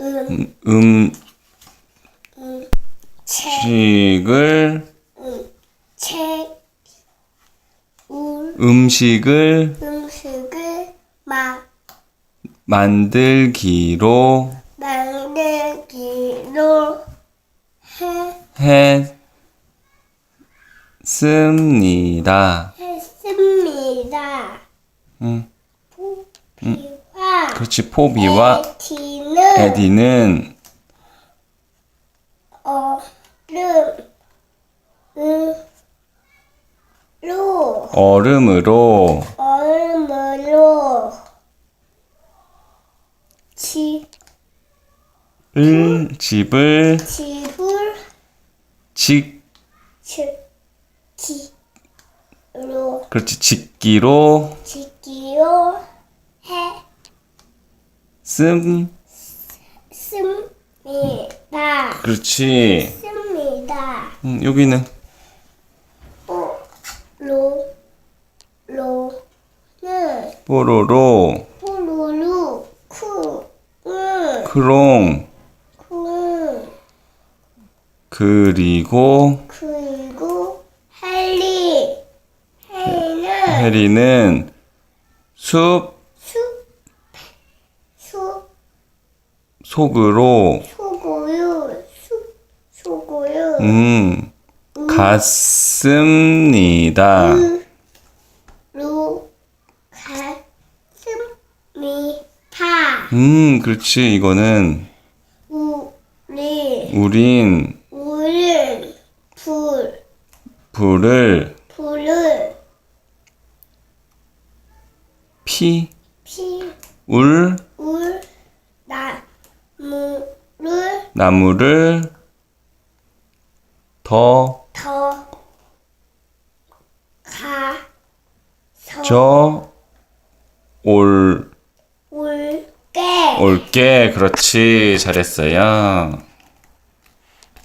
음, 음, 책, 음식을 책, 음식을 음식을 막 만들기로 만들기로 해, 했습니다. 했습니다. 음, 포비와 그렇지. 포비와 에 디는 에디는 얼음, 음, 로, 얼음으로. 얼음으로. 지, 을 집을 집을 직 짓기로. 그렇지 짓기로 짓기로 씀 했습니다. 그렇지. 했습니다. 음, 여기는? 로, 로, 로 는 뽀로로. 포로로 쿠, 응, 크롱. 쿵, 그리고 그리고 헨리, 헨리는 해리는 숲. 수, 수, 속으로. 소고유, 음 갔습니다. 로, 갔습니다. 음 그렇지 이거는 우리, 우린 우린 불, 불을 불을 피 피, 울 울, 나무를 나무를 더 더 가 서 저 올, 올게 올게. 그렇지. 잘했어요.